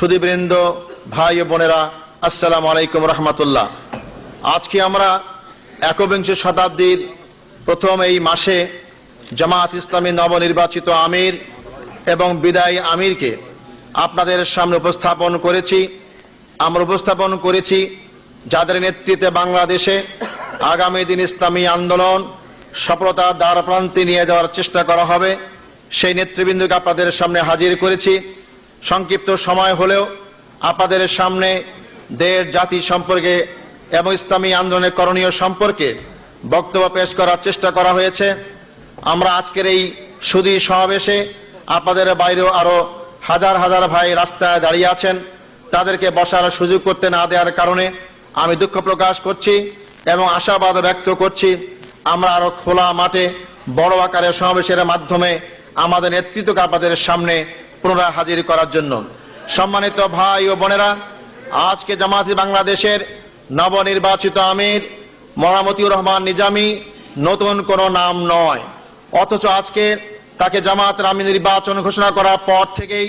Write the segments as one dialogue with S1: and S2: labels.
S1: সুদীবৃন্দ ভাই বোনেরা, আসসালামু আলাইকুম রহমতুল্লাহ। আজকে আমরা একবিংশ শতাব্দীর প্রথম এই মাসে জামাত ইসলামী নবনির্বাচিত আমির এবং বিদায়ী আমিরকে আপনাদের সামনে উপস্থাপন করেছি। আমরা উপস্থাপন করেছি যাদের নেতৃত্বে বাংলাদেশে আগামী দিন ইসলামী আন্দোলন সফলতার দ্বার প্রান্তে নিয়ে যাওয়ার চেষ্টা করা হবে। সেই নেতৃবৃন্দকে আপনাদের সামনে হাজির করেছি। সংক্ষিপ্ত সময় হলেও আপনাদের সামনে দেশ, জাতি সম্পর্কে এবং ইসলামী আন্দোলনের করণীয় সম্পর্কে বক্তব্য পেশ করার চেষ্টা করা হয়েছে। আমরা আজকের এই সুদী সমাবেশে আপনাদের বাইরেও আরও হাজার হাজার ভাই রাস্তায় দাঁড়িয়ে আছেন। তাদেরকে বসার সুযোগ করতে না দেওয়ার কারণে আমি দুঃখ প্রকাশ করছি এবং আশাবাদ ব্যক্ত করছি। আমরা আরও খোলা মাঠে বড় আকারে সমাবেশের মাধ্যমে আমাদের নেতৃত্বকে আপনাদের সামনে পুনরায় হাজির করার জন্য। সম্মানিত ভাই ও বোনেরা, আজকে জামাতি বাংলাদেশের নবনির্বাচিত আমির মরামতিউর রহমান নিজামী নতুন কোনো নাম নয়। অথচ আজকে তাকে জামাতের আমি নির্বাচন ঘোষণা করার পর থেকেই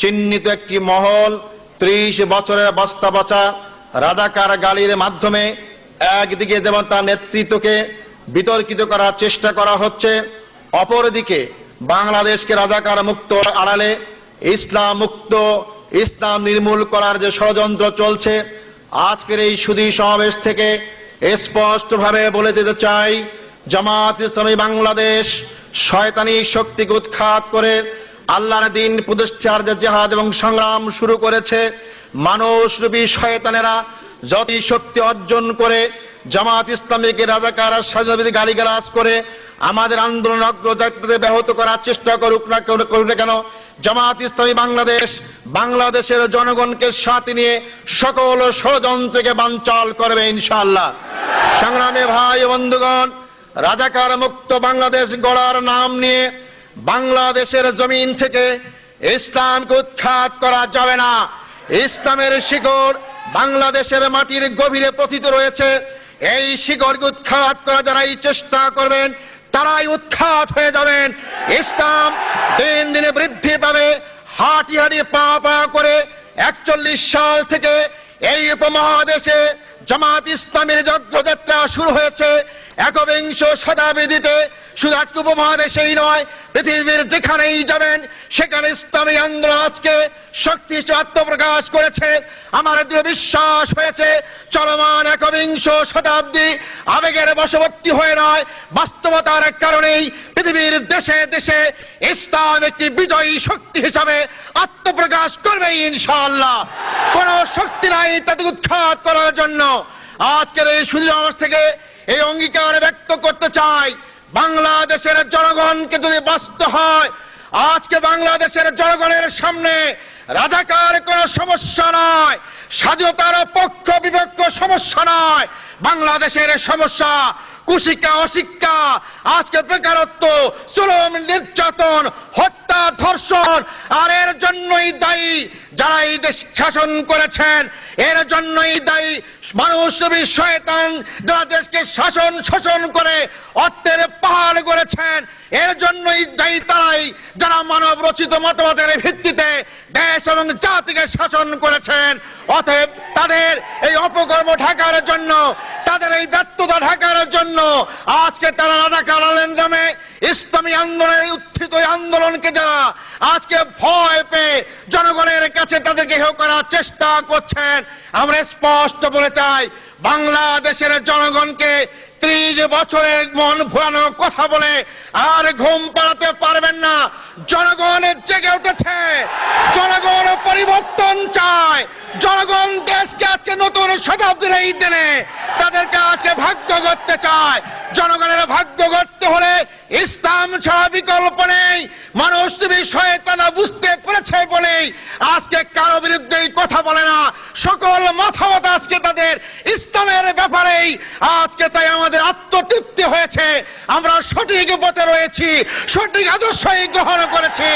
S1: চিহ্নিত একটি মহল ত্রিশ বছরের বস্তা বচা রাজাকার গালির মাধ্যমে একদিকে যেমন তার নেতৃত্বকে বিতর্কিত করার চেষ্টা করা হচ্ছে, অপরদিকে বাংলাদেশকে রাজাকার মুক্ত আড়ালে ইসলাম মুক্ত ইসলাম নির্মূল করার যে ষড়যন্ত্র চলছে, আজকের এই সুদী সমাবেশ থেকে স্পষ্টভাবে বলে দিতে চাই, জামাত ইসলামী বাংলাদেশ শয়তানি শক্তিকে উৎখাত করে আল্লাহর দিন প্রতিষ্ঠার যে জেহাদ এবং সংগ্রাম শুরু করেছে মানুষরূপী শয়তানেরা যতই শক্তি অর্জন করে, জামাত ইসলামীকে রাজাকার স্বাধীনবিধি গালিগালাজ করে আমাদের আন্দোলন অগ্রযাত্রাতে ব্যাহত করার চেষ্টা করুক না করুক না কেন জামাত ইসলামী বাংলাদেশ বাংলাদেশের জনগণকে সাথে নিয়ে সকল ষড়যন্ত্রকে বানচাল করবে ইনশাআল্লাহ। সংগ্রামে ভাই বন্ধুগণ, রাজাকার মুক্ত বাংলাদেশ গড়ার নাম নিয়ে বাংলাদেশের জমিন থেকে ইসলামকে উৎখাত করা যাবে না। ইসলামের শিকড় বাংলাদেশের মাটির গভীরে প্রথিত রয়েছে। এই শিকড়কে উৎখাত করা যারা এই চেষ্টা করবেন, তারাই উৎখাত হয়ে যাবেন। ইসলাম দিন দিনে বৃদ্ধি পাবে হাঁটি হাঁটি পা পা করে একচল্লিশ সাল থেকে এই উপমহাদেশে জামাত ইসলামের যজ্ঞযাত্রা শুরু হয়েছে একবিংশ শতাব্দীতে শুধু আজকে উপমহাদেশেই নয়, পৃথিবীর যেখানেই যাবেন, সেখানে ইসলামী আন্দোলন আজকে শক্তি আত্মপ্রকাশ করেছে। আমার দৃঢ় বিশ্বাস হয়েছে, চলমান একবিংশ শতাব্দী আবেগের বশবর্তী হয়ে নয়, বাস্তবতার কারণেই পৃথিবীর দেশে দেশে ইসলাম একটি বিজয়ী শক্তি হিসাবে আত্মপ্রকাশ করবে ইনশাআল্লাহ। কোন শক্তি নাই তাদের উৎখাত করার জন্য। আজকের এই সুযোগ থেকে এই অঙ্গীকার ব্যক্ত করতে চাই। বাংলাদেশের জনগণকে যদি বাঁচতে হয়, আজকে বাংলাদেশের জনগণের সামনে রাজাকার কোন সমস্যা নয়, স্বাধীনতার পক্ষ বিপক্ষ সমস্যা নয়, বাংলাদেশের সমস্যা কুশিকা, অশিক্ষা, আজকে বেকারত্ব, চরম নির্যাতন, হত্যা, ধর্ষণ, আর এর জন্যই দায়ী যারা এই দেশ শাসন করেছেন, এর জন্যই দায়ী মানুষ শয়তান যারা দেশকে শাসন শোষণ করে অর্থের পাহাড় করেছেন এর জন্যই দায়ী তারাই যারা মানব রচিত মতবাদের ভিত্তিতে দেশ এবং জাতিকে শাসন করেছেন, অতএব তাদের এই অপকর্ম ঢাকার জন্য তাদের এই ব্যর্থতা ঢাকার জন্য আজকে তারা রাজাকার নামে ইসলামী আন্দোলনের উত্থিত আন্দোলনকে যারা আজকে ভয় পেয়ে জনগণের কাছে তাদেরকে হেয় করার চেষ্টা করছেন, আমরা স্পষ্ট বলে চাই, বাংলাদেশের জনগণকে ত্রিশ বছরের মন ভুলানো কথা বলে আর ঘুম পাড়াতে পারবেন না। জনগণের জেগে উঠেছে, জনগণ পরিবর্তন চায়, জনগণ দেশকে নতুন শতাব্দীর এই দিনে, তাদেরকে আজকে ভাগ্য করতে চায়। জনগণের ভাগ্য করতে হলে ইসলাম ছাড়া বিকল্প নেই। মানুষ তুমি শয়তানা বুঝতে পেরেছে বলেই আজকে কারও বিরুদ্ধেই কথা বলে না। সকল মাথা আজকে তাদের ব্যাপারেই আজকে তাই আমাদের আত্মতৃপ্তি হয়েছে। আমরা সঠিক পথে রয়েছি, সঠিক আদর্শই গ্রহণ করেছি।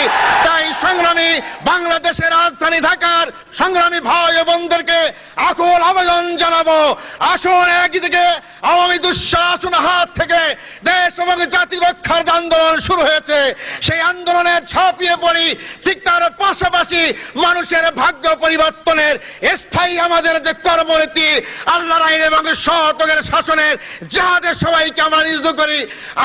S1: তাই সংগ্রামী বাংলাদেশের রাজধানী ঢাকার সংগ্রামী ভাই বোনদেরকে আকুল আবেদন জানাব। আসুন একদিকে আওয়ামী দুঃশাসন হাত থেকে দেশ এবং জাতি রক্ষার আন্দোলন শুরু হয়েছে, সেই আন্দোলনে ঝাঁপিয়ে পড়ি ঠিক তার পাশাপাশি মানুষের ভাগ্য পরিবর্তনের স্থায়ী আমাদের যে কর্মনীতি আল্লাহ আইন এবং সতকের শাসনের যাহাদের সবাইকে আমরা নিয়োজিত করি।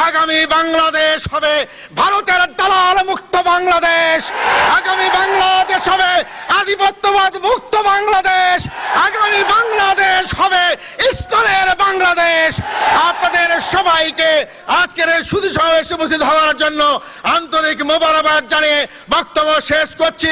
S1: আগামী বাংলাদেশ হবে ভারতের দালাল মুক্ত বাংলাদেশ। আগামী বাংলাদেশ হবে আধিপত্যবাদ মুক্ত বাংলাদেশ। আগামী বাংলাদেশ। আপনাদের সবাইকে আজকের এই সুদী সমাবেশে উপস্থিত হওয়ার জন্য আন্তরিক মোবারকবাদ জানিয়ে বক্তব্য শেষ করছি।